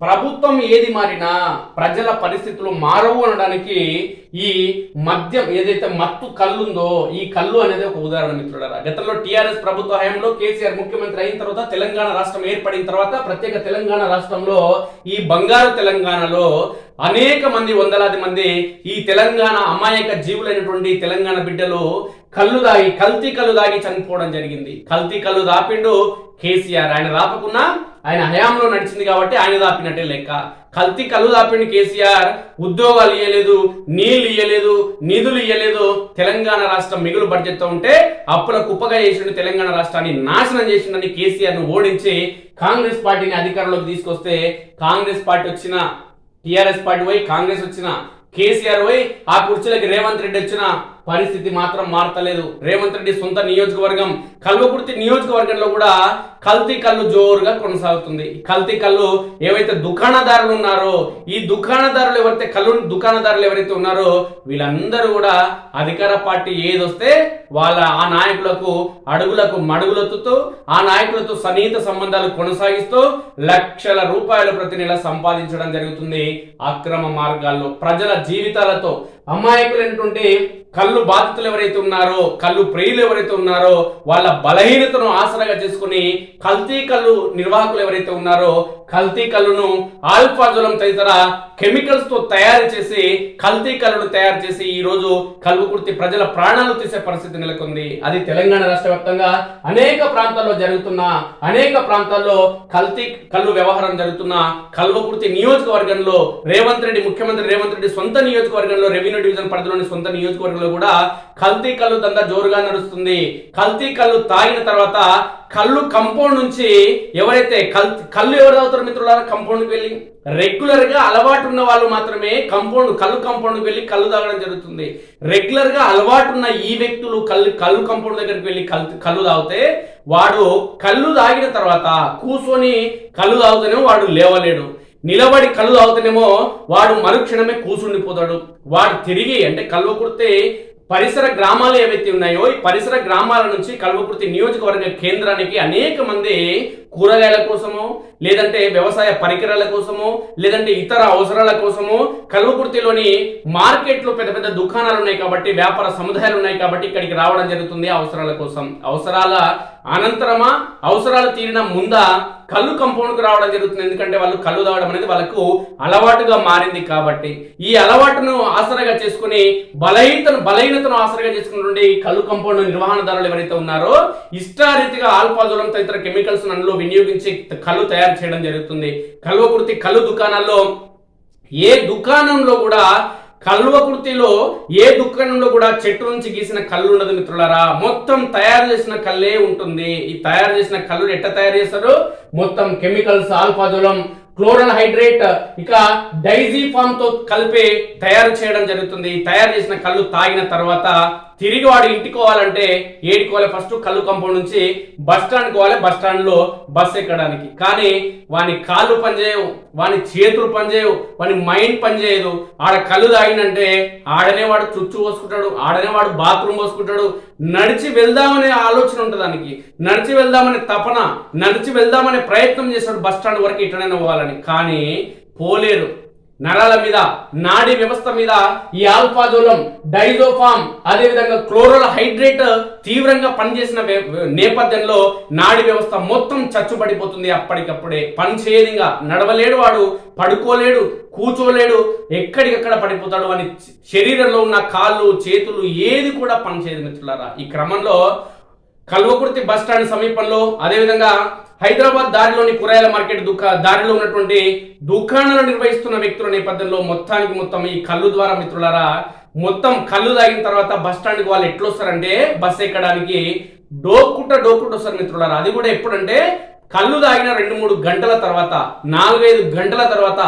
ప్రభుత్వం ఏది మారినా ప్రజల పరిస్థితులు మారవు అనడానికి ఈ మద్యం ఏదైతే మత్తు కళ్ళు ఉందో ఈ కళ్ళు అనేది ఒక ఉదాహరణ మిత్రుడారా గతంలో టీఆర్ఎస్ ప్రభుత్వ హయాంలో కేసీఆర్ ముఖ్యమంత్రి అయిన తర్వాత తెలంగాణ రాష్ట్రం ఏర్పడిన తర్వాత ప్రత్యేక తెలంగాణ రాష్ట్రంలో ఈ బంగారు తెలంగాణలో అనేక మంది వందలాది మంది ఈ తెలంగాణ అమాయక జీవులైనటువంటి తెలంగాణ బిడ్డలు కళ్ళు దాగి కల్తీ కళ్ళు దాగి చనిపోవడం జరిగింది. కల్తీ కళ్ళు దాపిండు కేసీఆర్. ఆయన రాపకున్నా ఆయన హయాంలో నడిచింది కాబట్టి ఆయన దాపినట్టే లెక్క. కల్తీ కళ్ళు దాపిన కేసీఆర్ ఉద్యోగాలు ఇవ్వలేదు నీళ్ళు ఇవ్వలేదు నిధులు ఇవ్వలేదు తెలంగాణ రాష్ట్రం మిగులు బడ్జెట్తో ఉంటే అప్పుల కుప్పగా చేసిండు తెలంగాణ రాష్ట్రాన్ని నాశనం చేసిండని కేసీఆర్ను ఓడించి కాంగ్రెస్ పార్టీని అధికారంలోకి తీసుకొస్తే కాంగ్రెస్ పార్టీ వచ్చిన టీఆర్ఎస్ పార్టీ పోయి కాంగ్రెస్ వచ్చిన కేసీఆర్ పోయి ఆ కుర్చీలకి రేవంత్ రెడ్డి వచ్చిన పరిస్థితి మాత్రం మారతలేదు. రేవంత్ రెడ్డి సొంత నియోజకవర్గం కల్వకుర్తి నియోజకవర్గంలో కూడా కల్తీ కళ్ళు జోరుగా కొనసాగుతుంది. కల్తీ కళ్ళు ఏవైతే దుకాణదారులు ఉన్నారో ఈ దుకాణదారులు ఎవరైతే కళ్ళు దుకాణదారులు ఎవరైతే ఉన్నారో వీళ్ళందరూ కూడా అధికార పార్టీ ఏదొస్తే వాళ్ళ ఆ నాయకులకు అడుగులకు మడుగులొత్తుతూ ఆ నాయకులతో సన్నిహిత సంబంధాలు కొనసాగిస్తూ లక్షల రూపాయలు ప్రతి నెల సంపాదించడం జరుగుతుంది. అక్రమ మార్గాల్లో ప్రజల జీవితాలతో అమాయకులైనటువంటి కళ్ళు బాధితులు ఎవరైతే ఉన్నారో కళ్ళు ప్రియులు ఎవరైతే ఉన్నారో వాళ్ళ బలహీనతను ఆసరాగా చేసుకుని కల్తీ కళ్ళు నిర్వాహకులు ఎవరైతే ఉన్నారో కల్తీ కళ్ళును ఆల్ఫాజోలం తదితర కెమికల్స్తో తయారు చేసి కల్తీ కళ్ళను తయారు చేసి ఈ రోజు కల్వకుర్తి ప్రజల ప్రాణాలు తీసే పరిస్థితి నెలకొంది. అది తెలంగాణ రాష్ట్ర వ్యాప్తంగా అనేక ప్రాంతాల్లో జరుగుతున్న అనేక ప్రాంతాల్లో కల్తీ కళ్ళు వ్యవహారం జరుగుతున్న కల్వకుర్తి నియోజకవర్గంలో రేవంత్ రెడ్డి ముఖ్యమంత్రి రేవంత్ రెడ్డి సొంత నియోజకవర్గంలో రెవెన్యూ డివిజన్ పరిధిలోని సొంత నియోజకవర్గంలో కూడా కల్తీ కళ్ళు దందా జోరుగా నడుస్తుంది. కల్తీ కళ్ళు తాగిన తర్వాత కళ్ళు కంపౌండ్ నుంచి ఎవరైతే కల్ కళ్ళు ఎవరు అవుతారు మిత్రులారా? కంపౌండ్కి వెళ్ళి రెగ్యులర్గా అలవాటు ఉన్న వాళ్ళు మాత్రమే కంపౌండ్ కళ్ళు కంపౌండ్కి వెళ్ళి కళ్ళు తాగడం జరుగుతుంది. రెగ్యులర్గా అలవాటు ఉన్న ఈ వ్యక్తులు కళ్ళు కళ్ళు కంపౌండ్ దగ్గరికి వెళ్ళి కళ్ళు కళ్ళు తాగితే వాడు కళ్ళు తాగిన తర్వాత కూర్చొని కళ్ళు తాగుతూనే వాడు లేవలేడు. నిలబడి కళ్ళు తాగుతూనేమో వాడు మరుక్షణమే కూసుండిపోతాడు వాడు తిరిగి అంటే కళ్ళు కుడితే పరిసర గ్రామాలు ఏవైతే ఉన్నాయో ఈ పరిసర గ్రామాల నుంచి కల్వకుర్తి నియోజకవర్గ కేంద్రానికి అనేక మంది కూరగాయల కోసము లేదంటే వ్యవసాయ పరికరాల కోసమో లేదంటే ఇతర అవసరాల కోసమో కల్వకుర్తిలోని మార్కెట్లో పెద్ద పెద్ద దుకాణాలు ఉన్నాయి కాబట్టి వ్యాపార సముదాయాలు ఉన్నాయి కాబట్టి ఇక్కడికి రావడం జరుగుతుంది అవసరాల కోసం. అవసరాల అనంతరమా అవసరాలు తీరిన ముందా కళ్ళు కంపౌండ్కి రావడం జరుగుతుంది. ఎందుకంటే వాళ్ళు కళ్ళు తాగడం అనేది వాళ్ళకు అలవాటుగా మారింది కాబట్టి. ఈ అలవాటును ఆసరగా చేసుకుని బలహీనతను బలహీనతను ఆసరగా చేసుకున్నటువంటి కళ్ళు కంపౌండ్ నిర్వహణదారులు ఎవరైతే ఉన్నారో ఇష్టారీతిగా ఆల్పాజోలం తదితర కెమికల్స్ అందులో వినియోగించి కళ్ళు తయారు చేయడం జరుగుతుంది. కల్వకుర్తి కళ్ళు దుకాణాల్లో ఏ దుకాణంలో కూడా కల్వకుర్తిలో ఏ దుకాణంలో కూడా చెట్టు నుంచి గీసిన కళ్ళు ఉండదు మిత్రులారా. మొత్తం తయారు చేసిన కళ్ళే ఉంటుంది. ఈ తయారు చేసిన కళ్ళు ఎట్ట తయారు చేస్తారు? మొత్తం కెమికల్స్ ఆల్ఫాజోలం క్లోరల్ హైడ్రేట్ ఇక డైజీఫామ్తో కలిపి తయారు చేయడం జరుగుతుంది. తయారు చేసిన కళ్ళు తాగిన తర్వాత తిరిగి వాడు ఇంటికి పోవాలంటే ఏడుకోవాలి ఫస్ట్ కళ్ళు కంపౌండ్ నుంచి బస్ స్టాండ్ పోవాలి. బస్ స్టాండ్లో బస్ ఎక్కడానికి. కానీ వాని కాళ్ళు పనిచేయవు వాని చేతులు పనిచేయవు వాని మైండ్ పనిచేయదు. ఆడ కళ్ళు తాగినంటే ఆడనే వాడు చుచ్చు పోసుకుంటాడు ఆడనే వాడు బాత్రూమ్ పోసుకుంటాడు. నడిచి వెళ్దామనే ఆలోచన ఉంటుంది దానికి. నడిచి వెళ్దామనే తపన నడిచి వెళ్దామనే ప్రయత్నం చేస్తాడు బస్ స్టాండ్ వరకు ఇట్లనే పోవాలని కానీ పోలేరు నరాల మీద నాడీ వ్యవస్థ మీద ఈ ఆల్ఫాజోలం డైజోఫామ్ అదేవిధంగా క్లోరల్ హైడ్రేట్ తీవ్రంగా పనిచేసిన నేపథ్యంలో నాడీ వ్యవస్థ మొత్తం చచ్చుబడిపోతుంది. అప్పటికప్పుడే పని నడవలేడు వాడు పడుకోలేడు కూర్చోలేడు ఎక్కడికక్కడ పడిపోతాడు అని శరీరంలో ఉన్న కాళ్ళు చేతులు ఏది కూడా పనిచేయదు మిత్రులారా. ఈ క్రమంలో కల్వకుర్తి బస్ స్టాండ్ సమీపంలో అదేవిధంగా హైదరాబాద్ దారిలోని కూరగాయల మార్కెట్ దుకా దారిలో ఉన్నటువంటి దుకాణాలు నిర్వహిస్తున్న వ్యక్తుల నేపథ్యంలో మొత్తానికి మొత్తం ఈ కళ్ళు ద్వారా మిత్రులారా మొత్తం కళ్ళు తాగిన తర్వాత బస్ స్టాండ్కి వాళ్ళు ఎట్లా వస్తారంటే బస్ ఎక్కడానికి డోక్కుంట డోక్కుంట వస్తారు మిత్రులారా. అది కూడా ఎప్పుడంటే కళ్ళు తాగిన రెండు మూడు గంటల తర్వాత నాలుగైదు గంటల తర్వాత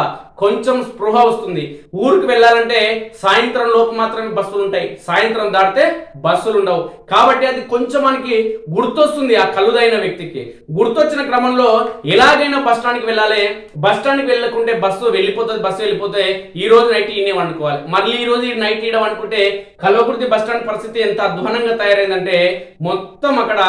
కొంచెం స్పృహ వస్తుంది. ఊరికి వెళ్ళాలంటే సాయంత్రం లోపు మాత్రమే బస్సులు ఉంటాయి. సాయంత్రం దాటితే బస్సులు ఉండవు. కాబట్టి అది కొంచెం మనకి గుర్తొస్తుంది ఆ కలుదైన వ్యక్తికి. గుర్తొచ్చిన క్రమంలో ఎలాగైనా బస్ స్టాండ్కి వెళ్ళాలి. బస్ స్టాండ్కి వెళ్ళకుంటే బస్సు వెళ్ళిపోతుంది బస్సు వెళ్ళిపోతే ఈ రోజు నైట్ ఈయనే వండుకోవాలి. మళ్ళీ ఈ రోజు నైట్ ఈడ అనుకుంటే కల్వకుర్తి బస్ స్టాండ్ పరిస్థితి ఎంత అధ్వానంగా తయారైందంటే మొత్తం అక్కడ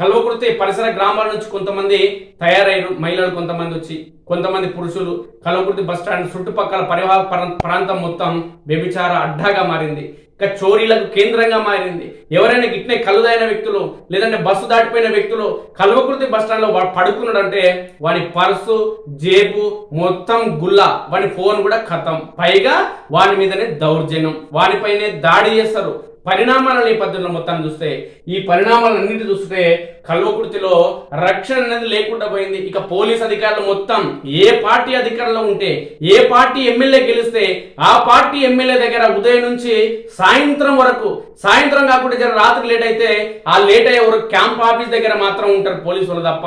కల్వకుర్తి పరిసర గ్రామాల నుంచి కొంతమంది తయారయ్యారు. మహిళలు కొంతమంది వచ్చి. కొంతమంది పురుషులు కలవకుర్తి బస్ స్టాండ్ చుట్టుపక్కల పరివాహక ప్రా- ప్రాంతం మొత్తం వ్యభిచార అడ్డాగా మారింది. ఇక చోరీలకు కేంద్రంగా మారింది. ఎవరైనా గిట్నే కలుదైన వ్యక్తులు లేదంటే బస్సు దాటిపోయిన వ్యక్తులు కల్వకుర్తి బస్ వాడు పడుకున్నాడంటే వాడి పర్సు జేబు మొత్తం గుల్ల. వాడి ఫోన్ కూడా ఖతం పైగా వాడి మీదనే దౌర్జన్యం. వాడిపైనే దాడి చేస్తారు. పరిణామాల నేపథ్యంలో మొత్తాన్ని చూస్తే ఈ పరిణామాలన్నింటి చూస్తే కల్వకుర్తిలో రక్షణ అనేది లేకుండా పోయింది. ఇక పోలీస్ అధికారులు మొత్తం ఏ పార్టీ అధికారంలో ఉంటే ఏ పార్టీ ఎమ్మెల్యే గెలిస్తే ఆ పార్టీ ఎమ్మెల్యే దగ్గర ఉదయం నుంచి సాయంత్రం వరకు సాయంత్రం కాకుండా జర రాత్రి లేట్ అయితే ఆ లేట్ అయ్యే వరకు క్యాంప్ ఆఫీస్ దగ్గర మాత్రం ఉంటారు పోలీసులు తప్ప.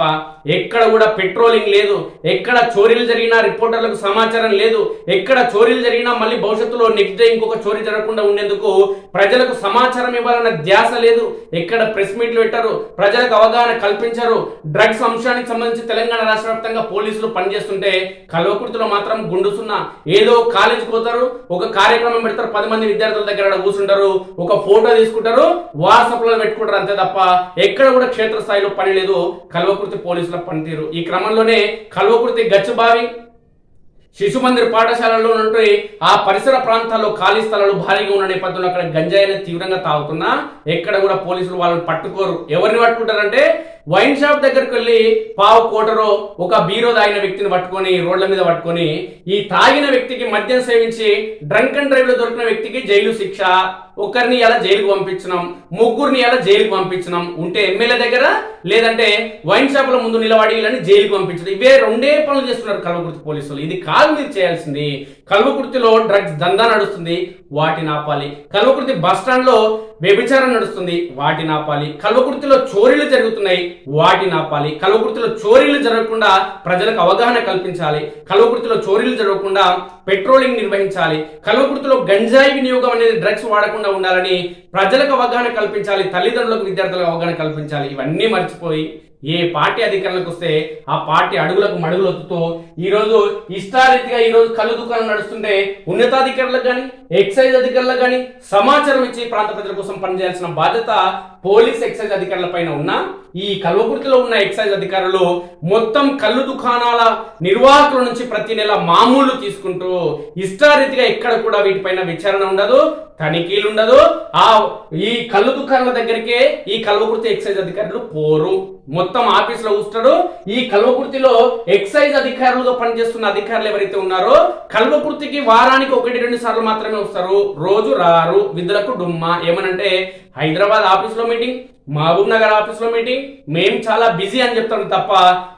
ఎక్కడ కూడా పెట్రోలింగ్ లేదు. ఎక్కడ చోరీలు జరిగినా రిపోర్టర్లకు సమాచారం లేదు. ఎక్కడ చోరీలు జరిగినా మళ్ళీ భవిష్యత్తులో నెక్స్ట్ డే ఇంకొక చోరీ జరగకుండా ఉండేందుకు ప్రజలకు సమాచారం ఇవ్వాలన్న ధ్యాస లేదు. ఎక్కడ ప్రెస్ మీట్లు పెట్టారు. ప్రజలకు అవగాహన కల్పించారు. డ్రగ్స్ అంశానికి సంబంధించి తెలంగాణ రాష్ట్ర వ్యాప్తంగా పోలీసులు పనిచేస్తుంటే కల్వకుర్తిలో మాత్రం గుండుసున్న ఏదో కాలేజీకి పోతారు ఒక కార్యక్రమం పెడతారు పది మంది విద్యార్థుల దగ్గర కూర్చుంటారు ఒక ఫోటో తీసుకుంటారు వాట్సాప్లో పెట్టుకుంటారు అంతే తప్ప ఎక్కడ కూడా క్షేత్రస్థాయిలో పని లేదు. కల్వకుర్తి పోలీసుల పనితీరు. ఈ క్రమంలోనే కల్వకుర్తి గచ్చిబావి శిశుమందిర్ పాఠశాలలో నుండి ఆ పరిసర ప్రాంతాల్లో ఖాళీ స్థలాలు భారీగా ఉన్న నేపథ్యంలో అక్కడ గంజాయిని తీవ్రంగా తాగుతున్నా ఎక్కడ కూడా పోలీసులు వాళ్ళని పట్టుకోరు. ఎవరిని పట్టుకుంటారంటే వైన్ షాప్ దగ్గరకు వెళ్ళి పావు కోటరో ఒక బీరో తాగిన వ్యక్తిని పట్టుకొని రోడ్ల మీద పట్టుకొని ఈ తాగిన వ్యక్తికి మద్యం సేవించి డ్రంక్ అండ్ డ్రైవ్లో దొరికిన వ్యక్తికి జైలు శిక్ష ఒకరిని ఎలా జైలుకు పంపించినాం ముగ్గురిని ఎలా జైలుకు పంపించినాం ఉంటే ఎమ్మెల్యే దగ్గర లేదంటే వైన్ షాపుల ముందు నిలబడి ఇలాని జైలుకు పంపించడం. ఇవే రెండే పనులు చేస్తున్నారు కల్వకుర్తి పోలీసులు. ఇది కాదు మీరు చేయాల్సింది. కల్వకుర్తిలో డ్రగ్స్ దందా నడుస్తుంది. వాటిని ఆపాలి. కల్వకుర్తి బస్ స్టాండ్లో వ్యభిచారం నడుస్తుంది. వాటిని ఆపాలి కల్వకుర్తిలో చోరీలు జరుగుతున్నాయి. వాటిని ఆపాలి కల్వకుర్తిలో చోరీలు జరగకుండా ప్రజలకు అవగాహన కల్పించాలి. కల్వకుర్తిలో చోరీలు జరగకుండా పెట్రోలింగ్ నిర్వహించాలి. కల్వకుర్తిలో గంజాయి వినియోగం అనేది డ్రగ్స్ వాడకుండా ఉండాలని ప్రజలకు అవగాహన కల్పించాలి. తల్లిదండ్రులకు విద్యార్థులకు అవగాహన కల్పించాలి. ఇవన్నీ మర్చిపోయి ఏ పార్టీ అధికారంలోకి వస్తే ఆ పార్టీ అడుగులకు మడుగులు ఒత్తుతూ ఈ రోజు ఇష్టారీతిగా ఈ రోజు కళ్ళు దుకాణం నడుస్తుంటే ఉన్నతాధికారులకు కానీ ఎక్సైజ్ అధికారులకు కానీ సమాచారం ఇచ్చి ప్రాంత ప్రజల కోసం పనిచేయాల్సిన బాధ్యత పోలీస్ ఎక్సైజ్ అధికారుల పైన ఉన్నా ఈ కల్వకుర్తిలో ఉన్న ఎక్సైజ్ అధికారులు మొత్తం కళ్ళు దుకాణాల నిర్వాహకుల నుంచి ప్రతి నెల మామూలు తీసుకుంటూ ఇష్టారీతిగా ఎక్కడ కూడా వీటిపైన విచారణ ఉండదు తనిఖీలు ఉండదు. ఆ ఈ కళ్ళు దుకాణాల దగ్గరికే ఈ కల్వకుర్తి ఎక్సైజ్ అధికారులు పోరు. మొత్తం ఆఫీసులో లో ఈ కల్వకుర్తిలో ఎక్సైజ్ అధికారులుగా పనిచేస్తున్న అధికారులు ఎవరైతే ఉన్నారో కల్వకుర్తికి వారానికి ఒకటి రెండు సార్లు మాత్రమే వస్తారు. రోజు రారు. విధులకు డుమ్మా. ఏమనంటే హైదరాబాద్ ఆఫీసులో మీటింగ్ మహబూబ్ నగర్ ఆఫీస్లో మీటింగ్ మేము చాలా బిజీ అని చెప్తాను తప్ప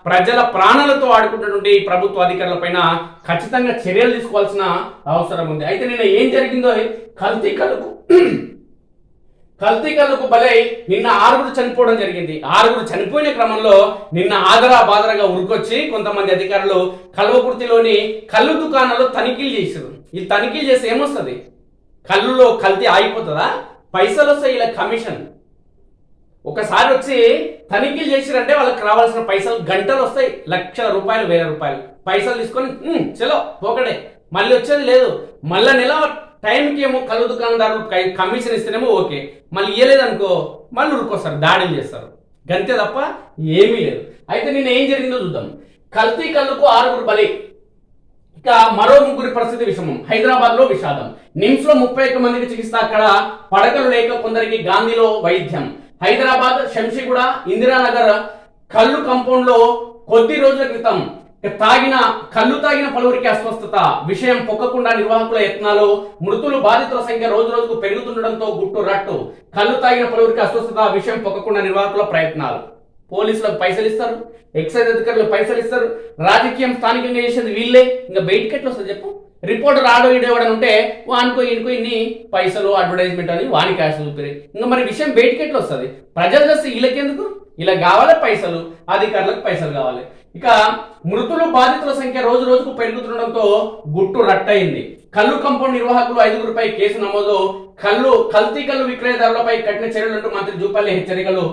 ప్రజల ప్రాణాలతో ఆడుకుంటున్నటువంటి ప్రభుత్వ అధికారుల పైన ఖచ్చితంగా చర్యలు తీసుకోవాల్సిన అవసరం ఉంది. అయితే నిన్న ఏం జరిగిందో? కల్తీ కలుకు కల్తీ కళ్ళకు బలై నిన్న ఆరుగురు చనిపోవడం జరిగింది. ఆరుగురు చనిపోయిన క్రమంలో నిన్న ఆదరా బాదరగా ఉరికొచ్చి కొంతమంది అధికారులు కల్వకుర్తిలోని కళ్ళు దుకాణాల్లో తనిఖీలు చేశారు. ఈ తనిఖీలు చేస్తే ఏమొస్తుంది? కళ్ళులో కల్తీ ఆగిపోతుందా? పైసలు వస్తాయి ఇలా కమిషన్ ఒకసారి వచ్చి తనిఖీలు చేసిరంటే వాళ్ళకి రావాల్సిన పైసలు గంటలు వస్తాయి. లక్షల రూపాయలు వేల రూపాయలు. పైసలు తీసుకొని చలో పోకడే. మళ్ళీ వచ్చేది లేదు. మళ్ళా నెల టైంకి ఏమో కళ్ళు దుకాణదారులు కమిషన్ ఇస్తేనేమో ఓకే. మళ్ళీ ఇవ్వలేదనుకో మళ్ళీ ఉరుకొస్తారు దాడులు చేస్తారు. గంతే తప్ప ఏమీ లేదు. అయితే నేను ఏం జరిగిందో చూద్దాం. కల్తీ కళ్ళుకు ఆరుగురు బలి. ఇక మరో ముగ్గురి పరిస్థితి విషమం. హైదరాబాద్లో విషాదం. నిమ్స్లో ముప్పై ఒక్క మందికి చికిత్స అక్కడ. పడకలు లేక కొందరికి గాంధీలో వైద్యం. హైదరాబాద్ శంషిగూడ ఇందిరానగర్ కళ్ళు కంపౌండ్లో కొద్ది రోజుల క్రితం తాగిన కళ్ళు తాగిన పలువురికి అస్వస్థత. విషయం పొక్కకుండా నిర్వాహకుల యత్నాలు మృతులు బాధితుల సంఖ్య రోజు రోజుకు పెరుగుతుండడంతో గుట్టు రట్టు. కళ్ళు తాగిన పలువురికి అస్వస్థత విషయం పొక్కకుండా నిర్వాహకుల ప్రయత్నాలు. పోలీసులకు పైసలు ఇస్తారు ఎక్సైజ్ అధికారులకు పైసలు ఇస్తారు రాజకీయం స్థానికంగా చేసేది వీళ్ళే. ఇంకా బయటికి ఎట్లా వస్తుంది చెప్పు? రిపోర్ట్ రాడు ఈడో ఉంటే వానికో ఈయనకో ఇన్ని పైసలు అడ్వర్టైజ్మెంట్ అని వాని క్యాష్ చూపిరి. ఇంకా మరి విషయం బయటికి ఎట్లా వస్తుంది ప్రజలు చేస్తే వీళ్ళకెందుకు? ఇలా కావాలి పైసలు? అధికారులకు పైసలు కావాలి. ఇక మృతులు బాధితుల సంఖ్య రోజు రోజుకు పెరుగుతుండడంతో గుట్టు రట్టయింది. కళ్ళు కంపౌండ్ నిర్వాహకులు ఐదుగురిపై కేసు నమోదు. కళ్ళు కల్తీ కళ్ళు విక్రయదారులపై కఠిన చర్యలంటూ మంత్రి జూపల్లి హెచ్చరికలు.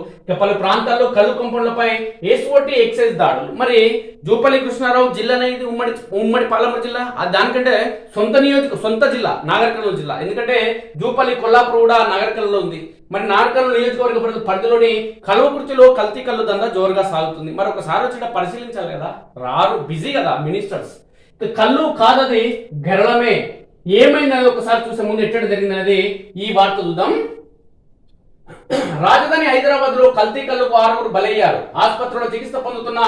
పలు ప్రాంతాల్లో కళ్ళు కంపౌండ్లపై ఎస్ఓటి ఎక్సైజ్ దాడులు. మరి జూపల్లి కృష్ణారావు జిల్లా అనేది ఉమ్మడి ఉమ్మడి పాలమూరు జిల్లా? ఆ దానికంటే సొంత నియోజక సొంత జిల్లా నాగర్కర్నూలు జిల్లా. ఎందుకంటే జూపల్లి కొల్లాపూర్ కూడా నాగర్కర్నూలు ఉంది. మరి నార్కల్ నియోజకవర్గ పరిధిలోని కల్వకుర్తిలో కల్తీ కళ్ళు దందా జోరుగా సాగుతుంది. మరి ఒకసారి వచ్చి పరిశీలించాలి కదా. రారు బిజీ కదా మినిస్టర్స్. కళ్ళు కాదది గరళమే. ఏమైందనేది ఒకసారి చూసే ముందు ఎక్కడ జరిగిందనేది ఈ వార్త చూద్దాం. రాజధాని హైదరాబాద్లో కల్తీ కళ్ళకు ఆరుగురు బలయ్యారు. ఆసుపత్రిలో చికిత్స పొందుతున్న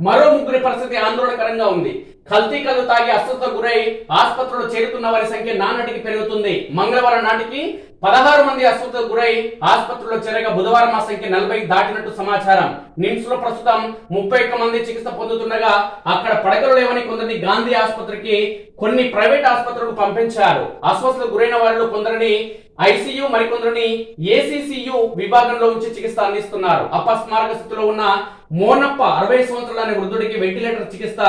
మరో ముగ్గురి పరిస్థితి ఆందోళనకరంగా ఉంది. కల్తీ కళ్ళు తాగి అస్వస్థ గురై ఆసుపత్రిలో చేరుతున్న వారి సంఖ్య నానాటికి పెరుగుతుంది. మంగళవారం నాటికి పదహారు మంది అస్వస్థకు గురై ఆసుపత్రిలో చేరగా బుధవారం ఆ సంఖ్య నలభై దాటినట్టు సమాచారం. నిమ్స్లో ప్రస్తుతం ముప్పై ఒక్క మంది చికిత్స పొందుతుండగా అక్కడ పడకలు లేవని కొందరిని గాంధీ ఆసుపత్రికి కొన్ని ప్రైవేట్ ఆసుపత్రులకు పంపించారు. అస్వస్థకు గురైన వారిలో కొందరిని ఐసీయూ మరికొందరిని ఏసీసీయూ విభాగంలో ఉంచి చికిత్స అందిస్తున్నారు. అపస్మారక స్థితిలో ఉన్న మోనప్ప అరవై సంవత్సరాల వృద్ధుడికి వెంటిలేటర్ చికిత్స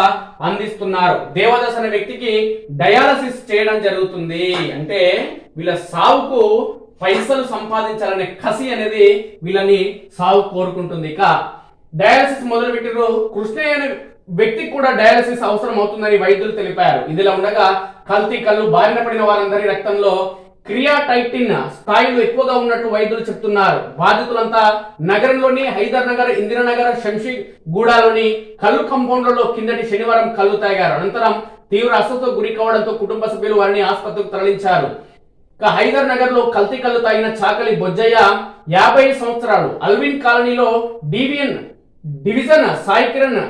అందిస్తున్నారు. దేవదాస్ అనే వ్యక్తికి డయాలసిస్ చేయడం జరుగుతుంది. అంటే వీళ్ళ సావుకు పైసలు సంపాదించాలనే కసి అనేది వీళ్ళని సావు కోరుకుంటుంది. ఇక డయాలసిస్ మొదలు పెట్టిరు కృష్ణయ్య అనే వ్యక్తికి కూడా డయాలసిస్ అవసరం అవుతుందని వైద్యులు తెలిపారు. ఇదిలా ఉండగా కల్తీ కళ్ళు బారిన పడిన వారందరి రక్తంలో క్రియాటైటిన్ స్థాయిలు ఎక్కువగా ఉన్నట్టు వైద్యులు చెప్తున్నారు. బాధితులంతా నగరంలోని హైదర్ నగర్ ఇందిరానగర్ శంషీగూడలోని కళ్ళు కంపౌండ్లలో కిందటి శనివారం కళ్ళు తాగారు. అనంతరం తీవ్ర అస్వస్థకు గురి కావడంతో కుటుంబ సభ్యులు వారిని ఆసుపత్రికి తరలించారు. ఇక హైదర్ నగర్లో కల్తీ కళ్ళు తాగిన చాకలి బొజ్జయ్య యాభై సంవత్సరాలు. అల్విన్ కాలనీలో డివియన్ division Sai Kiran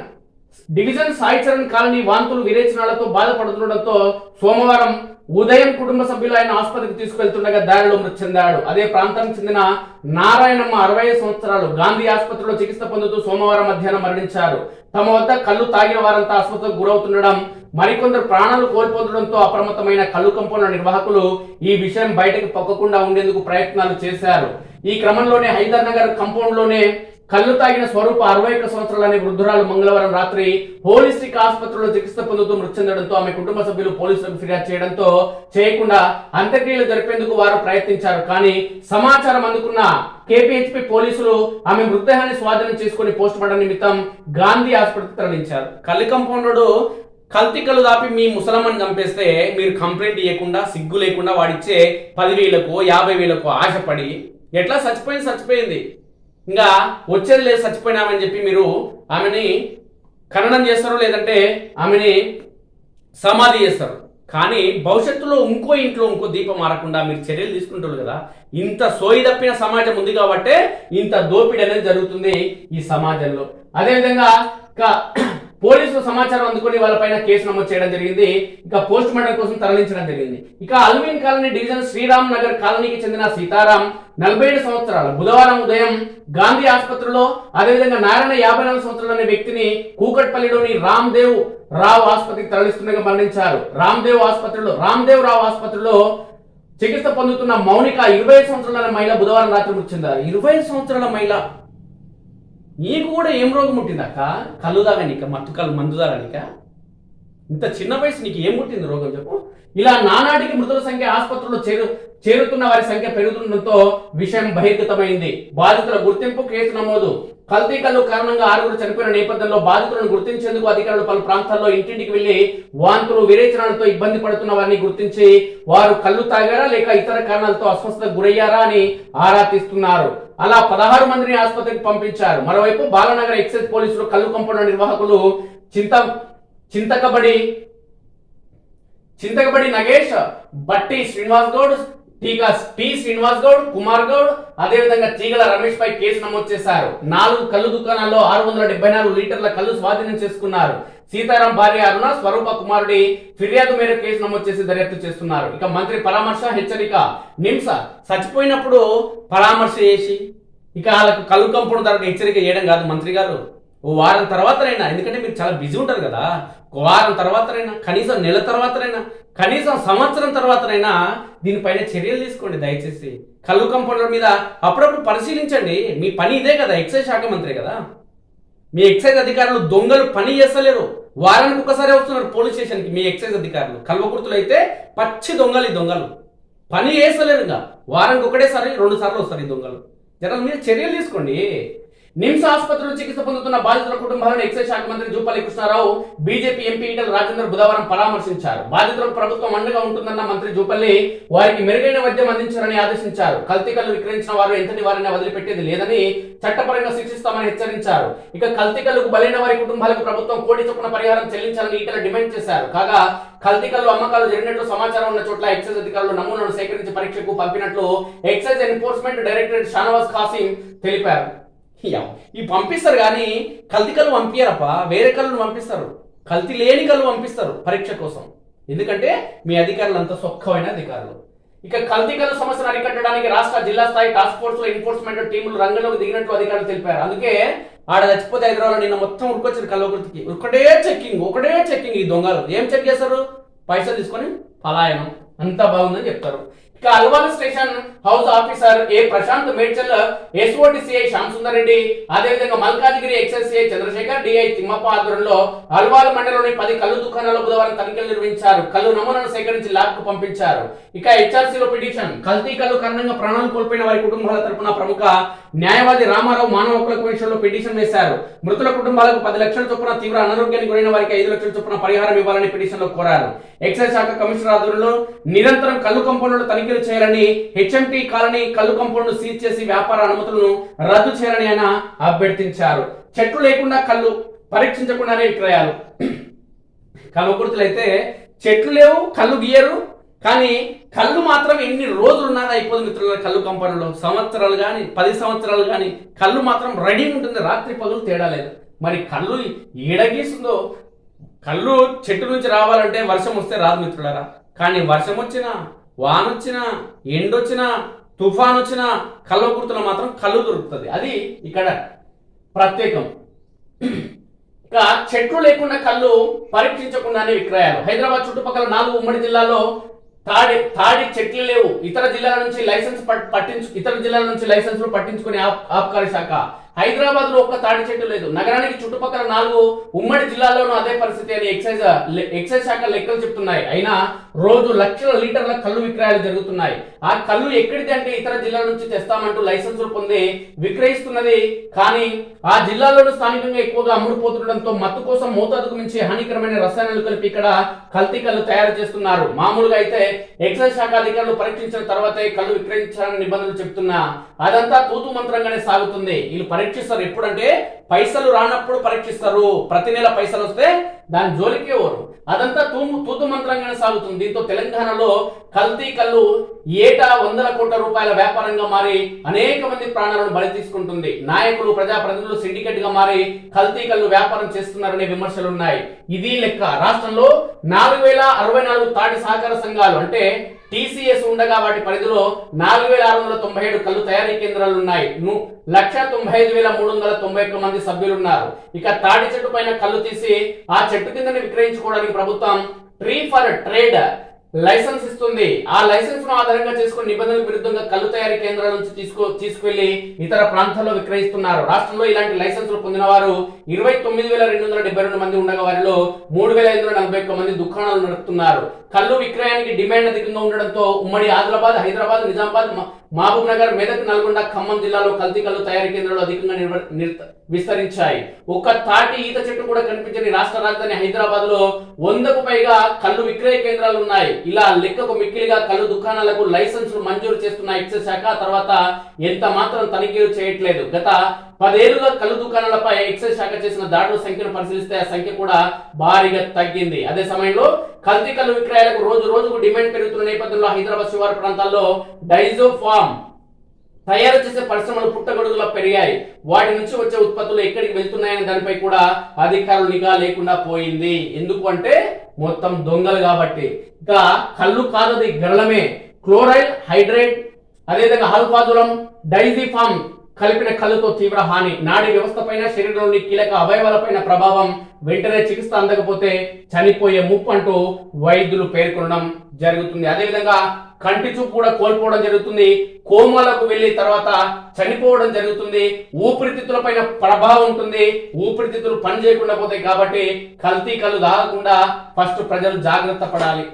division Sai Charan colony వాంతులు విరేచనాలతో బాధపడుతుండటంతో సోమవారం ఉదయం కుటుంబ సభ్యులు ఆయన ఆసుపత్రికి తీసుకెళ్తుండగా దారిలో మృతి చెందాడు అదే ప్రాంతానికి చెందిన నారాయణమ్మ అరవై సంవత్సరాలు గాంధీ ఆసుపత్రిలో చికిత్స పొందుతూ సోమవారం మధ్యాహ్నం మరణించారు. తమ వద్ద కళ్ళు తాగిన వారంతా ఆసుపత్రికి గురవుతుండడం మరికొందరు ప్రాణాలు కోల్పోతుండడంతో అప్రమత్తమైన కళ్ళు కంపౌండ్ నిర్వాహకులు ఈ విషయం బయటకు పొక్కకుండా ఉండేందుకు ప్రయత్నాలు చేశారు. ఈ క్రమంలోనే హైదర్ నగర్ కంపౌండ్లోనే కళ్ళు తాగిన స్వరూప అరవై ఒక్క సంవత్సరాలనే వృద్ధురాలు మంగళవారం రాత్రి హోలిస్టిక్ ఆసుపత్రిలో చికిత్స పొందుతూ మృతి చెందడంతో ఆమె కుటుంబ సభ్యులు పోలీసులకు ఫిర్యాదు చేయడంతో చేయకుండా అంత్యక్రియలు జరిపేందుకు వారు ప్రయత్నించారు. కానీ సమాచారం అందుకున్న కేపీహెచ్పి పోలీసులు ఆమె మృతదేహాన్ని స్వాధీనం చేసుకుని పోస్ట్ మార్టం నిమిత్తం గాంధీ ఆసుపత్రికి తరలించారు. కళ్ళు కంపౌండరు కల్తికలు దాపి మీ ముసలమ్మని చంపేస్తే మీరు కంప్లైంట్ ఇవ్వకుండా సిగ్గు లేకుండా వాడిచ్చే పదివేలకు యాభై వేలకు ఆశపడి ఎట్లా చచ్చిపోయింది చచ్చిపోయింది. ఇంకా వచ్చేది లేదు చచ్చిపోయినామని చెప్పి మీరు ఆమెని ఖననం చేస్తారు లేదంటే ఆమెని సమాధి చేస్తారు. కానీ భవిష్యత్తులో ఇంకో ఇంట్లో ఇంకో దీపం మారకుండా మీరు చర్యలు తీసుకుంటారు కదా ఇంత సోయి తప్పిన సమాజం ఉంది కాబట్టే ఇంత దోపిడీ అనేది జరుగుతుంది ఈ సమాజంలో. అదేవిధంగా పోలీసులు సమాచారం అందుకుని వాళ్ళపైన కేసు నమోదు చేయడం జరిగింది. ఇక పోస్ట్ మార్టం కోసం తరలించడం జరిగింది. ఇక అల్విన్ కాలనీ డివిజన్ శ్రీరామ్ నగర్ కాలనీకి చెందిన సీతారాం నలభై ఏడు సంవత్సరాలు బుధవారం ఉదయం గాంధీ ఆసుపత్రిలో అదేవిధంగా నారాయణ యాభై నాలుగు సంవత్సరాలు అనే వ్యక్తిని కూకట్పల్లిలోని రామ్దేవ్ రావు ఆసుపత్రికి తరలిస్తుండగా మరణించారు. రామ్దేవ్ ఆసుపత్రిలో రామ్దేవ్ రావు ఆసుపత్రిలో చికిత్స పొందుతున్న మౌనిక ఇరవై సంవత్సరాల మహిళ బుధవారం రాత్రి మృతి చెందారు. ఇరవై సంవత్సరాల మహిళ నీకు కూడా ఏం రోగం ముట్టిందక్క కళ్ళు తాగనిక మత్తు కళ్ళు మందు తాగనిక ఇంత చిన్న వయసు నీకు ఏం పుట్టింది రోగం చెప్పు? ఇలా నానాటికి మృతుల సంఖ్య ఆసుపత్రుల్లో చేరు చేరుతున్న వారి సంఖ్య పెరుగుతుండటంతో విషయం బహిర్గతమైంది. బాధితుల గుర్తింపు కేసు నమోదు. కల్తీ కళ్ళు కారణంగా ఆరుగురు చనిపోయిన నేపథ్యంలో బాధితులను గుర్తించేందుకు అధికారులు పలు ప్రాంతాల్లో ఇంటింటికి వెళ్ళి వాంతులు విరేచనాలతో ఇబ్బంది పడుతున్న వారిని గుర్తించి వారు కళ్ళు తాగారా లేక ఇతర కారణాలతో అస్వస్థతకు గురయ్యారా అని ఆరా తీస్తున్నారు. అలా పదహారు మందిని ఆసుపత్రికి పంపించారు. మరోవైపు బాలనగర్ ఎక్సైజ్ పోలీసులు కళ్ళు కంపౌండ్ నిర్వాహకులు చింత చింతకబడి చింతకబడి నగేష్ బట్టి శ్రీనివాస్ గౌడ్ టీకా టి శ్రీనివాస్ గౌడ్ కుమార్ గౌడ్ అదేవిధంగా చీగల రమేష్ పై కేసు నమోదు చేశారు. నాలుగు కళ్ళు దుకాణాల్లో ఆరు వందల డెబ్బై నాలుగు లీటర్ల కళ్ళు స్వాధీనం చేసుకున్నారు. సీతారాం భార్య అరుణ స్వరూప కుమారుడి ఫిర్యాదు మేరకు కేసు నమోదు చేసి దర్యాప్తు చేస్తున్నారు. ఇక మంత్రి పరామర్శ హెచ్చరిక నిమ్స చచ్చిపోయినప్పుడు పరామర్శ చేసి ఇక వాళ్ళకు కళ్ళు కంపడం తర్వాత హెచ్చరిక చేయడం కాదు మంత్రి గారు. ఓ వారం తర్వాతనైనా ఎందుకంటే మీరు చాలా బిజీ ఉంటారు కదా. వారం తర్వాతనైనా కనీసం నెల తర్వాతనైనా కనీసం సంవత్సరం తర్వాతనైనా దీనిపైన చర్యలు తీసుకోండి దయచేసి. కళ్ళు కంపౌండర్ మీద అప్పుడప్పుడు పరిశీలించండి. మీ పని ఇదే కదా ఎక్సైజ్ శాఖ మంత్రి కదా. మీ ఎక్సైజ్ అధికారులు దొంగలు పని చేస్తలేరు. వారానికి ఒకసారి వస్తున్నారు పోలీస్ స్టేషన్కి మీ ఎక్సైజ్ అధికారులు. కల్వకుర్తులు అయితే పచ్చి దొంగలు ఈ దొంగలు. పని చేస్తలేరు ఇంకా. వారానికి ఒకటేసారి రెండు సార్లు వస్తారు ఈ దొంగలు. జనరల్ మీద చర్యలు తీసుకోండి. నిమ్స్ ఆసుపత్రిలో చికిత్స పొందుతున్న బాధితుల కుటుంబాలను ఎక్సైజ్ శాఖ మంత్రి జూపల్లి కృష్ణారావు బీజేపీ ఎంపీ ఈటల రాజేందర్ బుధవారం పరామర్శించారు. బాధితులకు ప్రభుత్వం అండగా ఉంటుందన్న మంత్రి జూపల్లి వారికి మెరుగైన వైద్యం అందించాలని ఆదేశించారు. కల్తీ కళ్ళు విక్రయించిన వారు ఎంతటి వారిని వదిలిపెట్టేది లేదని చట్టపరంగా శిక్షిస్తామని హెచ్చరించారు. ఇక కల్తీ కళ్ళకు బలైన వారి కుటుంబాలకు ప్రభుత్వం కోటి చొప్పున పరిహారం చెల్లించాలని ఈటల డిమాండ్ చేశారు. కాగా కల్తీ కళ్ళు అమ్మకాలు జరిగినట్లు సమాచారం ఉన్న చోట్ల ఎక్సైజ్ అధికారులు నమూనాను సేకరించి పరీక్షకు పంపినట్లు excise enforcement directorate Shahnawaz Khasim తెలిపారు. ఈ పంపిస్తారు కానీ కల్తీ కళ్ళు పంపించారప్ప వేరే కళ్ళను పంపిస్తారు. కల్తీ లేని కళ్ళు పంపిస్తారు పరీక్ష కోసం. ఎందుకంటే మీ అధికారులు అంత సొక్కమైన అధికారులు. ఇక కల్తీ కళ్ళు సమస్యను అరికట్టడానికి రాష్ట్ర జిల్లా స్థాయి టాస్క్ ఫోర్స్లో ఎన్ఫోర్స్మెంట్ టీములు రంగంలోకి దిగినట్లు అధికారులు తెలిపారు. అందుకే ఆడ చచ్చిపోతే హైదరాబాద్ నిన్న మొత్తం ఉరుకొచ్చారు కల్వకుర్తికి. ఒకటే చెక్కింగ్ ఒకటే చెక్కింగ్ ఈ దొంగలు. ఏం చెక్ చేస్తారు పైసలు తీసుకొని పలాయనం. అంతా బాగుందని చెప్తారు. ఇక Alwal station house officer A Prashanth Medchal SOT CI Shyam Sundar Reddy అదేవిధంగా మల్కాజ్గిరి ఎక్సైజ్ చంద్రశేఖర్ డిఐ తిమ్మప్ప ఆధ్వర్యంలో అల్వాల్ మండలంలోని పది కళ్ళు దుకాణాల్లో బుధవారం తనిఖీలు నిర్వహించారు. కళ్ళు నమూనాను సేకరించి ల్యాబ్కు పంపించారు. ఇక హెచ్ఆర్సీలో పిటిషన్. కల్తీ కళ్ళు కారణంగా ప్రాణాలు కోల్పోయిన వారి కుటుంబాల తరపున ప్రముఖ న్యాయవాది రామారావు మానవ హక్కుల కమిషన్లో పిటిషన్ వేశారు. మృతుల కుటుంబాలకు పది లక్షల చొప్పున తీవ్ర అనారోగ్యానికి గురైన వారికి ఐదు లక్షల చొప్పున పరిహారం ఇవ్వాలని పిటిషన్లో కోరారు. ఎక్సైజ్ శాఖ కమిషనర్ ఆధ్వర్యంలో నిరంతరం కళ్ళు కంపౌండ్లు తనిఖీలు చేయాలని హెచ్ఎంటీ కాలనీ కళ్ళు కంపౌండ్ సీజ్ చేసి వ్యాపార అనుమతులను రద్దు చేయాలని ఆయన అభ్యర్థించారు. చెట్లు లేకుండా కళ్ళు పరీక్షించకుండానే విక్రయాలు. కల్వకుర్తులైతే చెట్లు లేవు కళ్ళు గీయరు కానీ కళ్ళు మాత్రం ఎన్ని రోజులు ఉన్నది అయిపోదు మిత్రుల కళ్ళు కంపెనీలో సంవత్సరాలు కానీ పది సంవత్సరాలు కానీ కళ్ళు మాత్రం రెడీ ఉంటుంది రాత్రి పగులు తేడా లేదు. మరి కళ్ళు ఏడగీస్తుందో కళ్ళు చెట్టు నుంచి రావాలంటే వర్షం వస్తే రాదు మిత్రులారా. కానీ వర్షం వచ్చినా వానొచ్చినా ఎండొచ్చినా తుఫాన్ వచ్చినా గుర్తులు మాత్రం కళ్ళు దొరుకుతుంది. అది ఇక్కడ ప్రత్యేకం. ఇక చెట్లు లేకుండా కళ్ళు పరీక్షించకుండానే విక్రయాలు. హైదరాబాద్ చుట్టుపక్కల నాలుగు ఉమ్మడి జిల్లాల్లో తాడి తాడి చెట్లు లేవు. ఇతర జిల్లాల నుంచి లైసెన్స్ పట్- పట్టించు ఇతర జిల్లాల నుంచి లైసెన్సులు పట్టించుకునే ఆబ్కారీ శాఖ హైదరాబాద్లో ఒక్క తాడి చెట్టు లేదు. నగరానికి చుట్టుపక్కల నాలుగు ఉమ్మడి జిల్లాల్లోనూ అదే పరిస్థితి అని ఎక్సైజ్ ఎక్సైజ్ శాఖ లెక్కలు చెప్తున్నాయి. అయినా రోజు లక్షల లీటర్ల కళ్ళు విక్రయాలు జరుగుతున్నాయి. ఆ కళ్ళు ఎక్కడిది అంటే ఇతర జిల్లాల నుంచి తెస్తామంటూ లైసెన్సులు పొంది విక్రయిస్తున్నది కానీ ఆ జిల్లాలోనూ స్థానికంగా ఎక్కువగా అమ్ముడుపోతుండడంతో మత్తు కోసం మోతాదుకు మించి హానికరమైన రసాయనాలు కలిపి ఇక్కడ కల్తీ కళ్ళు తయారు చేస్తున్నారు. మామూలుగా అయితే ఎక్సైజ్ శాఖ అధికారులు పరీక్షించిన తర్వాతే కళ్ళు విక్రయించాలని నిబంధనలు చెప్తున్నా. అదంతా తూతు మంత్రంగానే సాగుతుంది. వీళ్ళు పరీక్షిస్తారు. ఎప్పుడంటే పైసలు రానప్పుడు పరీక్షిస్తారు. ప్రతి నెల పైసలు వస్తే దాని జోలికి ఎవరు అదంతా తూము తూతు మంత్రంగానే సాగుతుంది. దీంతో తెలంగాణలో కల్తీ కళ్ళు ఏటా వందల కోట్ల రూపాయల వ్యాపారంగా మారి అనేక మంది ప్రాణాలను బలి తీసుకుంటుంది. నాయకులు ప్రజాప్రతినిధులు సిండికేట్గా మారి కల్తీ కళ్ళు వ్యాపారం చేస్తున్నారనే విమర్శలు ఉన్నాయి ఇది లెక్క. రాష్ట్రంలో నాలుగు వేల అరవై నాలుగు తాటి సహకార సంఘాలు అంటే టీసీఎస్ ఉండగా వాటి పరిధిలో నాలుగు వేల ఆరు వందల తొంభై ఏడు కళ్ళు తయారీ కేంద్రాలు ఉన్నాయి. ను- లక్ష తొంభై ఐదు వేల మూడు వందల తొంభై ఒక్క మంది సభ్యులు ఉన్నారు ఇక తాడి చెట్టు పైన కళ్ళు తీసి ఆ చెట్టు కిందని విక్రయించుకోవడానికి ప్రభుత్వం ట్రీ ఫర్ ట్రేడ్ లైసెన్స్ ఇస్తుంది. ఆ లైసెన్స్ను ఆధారంగా చేసుకుని నిబంధనలకు విరుద్ధంగా కళ్ళు తయారీ కేంద్రాల నుంచి తీసుకో తీసుకువెళ్ళి ఇతర ప్రాంతాల్లో విక్రయిస్తున్నారు. రాష్ట్రంలో ఇలాంటి లైసెన్సులు పొందిన వారు ఇరవై తొమ్మిది వేల రెండు వందల డెబ్బై రెండు మంది ఉండగా వారిలో మూడు వేల ఐదు వందల నలభై ఒక్క మంది దుకాణాలు నడుపుతున్నారు. కళ్ళు విక్రయానికి డిమాండ్ అధికంగా ఉండడంతో ఉమ్మడి ఆదిలాబాద్ హైదరాబాద్ నిజామాబాద్ మహబూబ్ నగర్ మెదక్ నల్గొండ ఖమ్మం జిల్లాలో కల్తీ కళ్ళు తయారీ కేంద్రాలు అధికంగా విస్తరించాయి. ఒక్క తాటి ఈత చెట్టు కూడా కనిపించని రాష్ట్ర రాజధాని హైదరాబాద్లో వందకు పైగా కళ్ళు విక్రయ కేంద్రాలు ఉన్నాయి. ఇలా లెక్కకు మిక్కిలిగా కళ్ళు దుకాణాలకు లైసెన్సులు మంజూరు చేస్తున్న ఎక్సైజ్ శాఖ తర్వాత ఎంత మాత్రం తనిఖీలు చేయట్లేదు. గత పదేళ్ళుగా కళ్ళు దుకాణాలపై ఎక్సైజ్ శాఖ చేసిన దాడుల సంఖ్యను పరిశీలిస్తే ఆ సంఖ్య కూడా భారీగా తగ్గింది. అదే సమయంలో కల్తీ కళ్ళు విక్రయాలకు రోజు రోజుకు డిమాండ్ పెరుగుతున్న నేపథ్యంలో హైదరాబాద్ శివారు ప్రాంతాల్లో డైజో ఫామ్ తయారు చేసే పరిశ్రమలు పుట్టగొడుగులా పెరిగాయి. వాటి నుంచి వచ్చే ఉత్పత్తులు ఎక్కడికి వెళ్తున్నాయనే దానిపై కూడా అధికారులు నిఘా లేకుండా పోయింది. ఎందుకు అంటే మొత్తం దొంగలు కాబట్టి. ఇంకా కళ్ళు కాదది గరళమే క్లోరైడ్ హైడ్రేట్ అదేవిధంగా హల్ఫాజులం డైజిఫామ్ కలిపిన కళ్ళుతో తీవ్ర హాని. నాడి వ్యవస్థపైన శరీరంలోని కీలక అవయవాలపైన ప్రభావం వెంటనే చికిత్స అందకపోతే చనిపోయే ముప్పు అంటూ వైద్యులు పేర్కొనడం జరుగుతుంది. అదేవిధంగా కంటి చూపు కూడా కోల్పోవడం జరుగుతుంది. కోమాలకు వెళ్ళి తర్వాత చనిపోవడం జరుగుతుంది. ఊపిరితిత్తుల పైన ప్రభావం ఉంటుంది. ఊపిరితిత్తులు పని చేయకుండా పోతాయి కాబట్టి కల్తీ కళ్ళు తాగకుండా ఫస్ట్ ప్రజలు జాగ్రత్త పడాలి.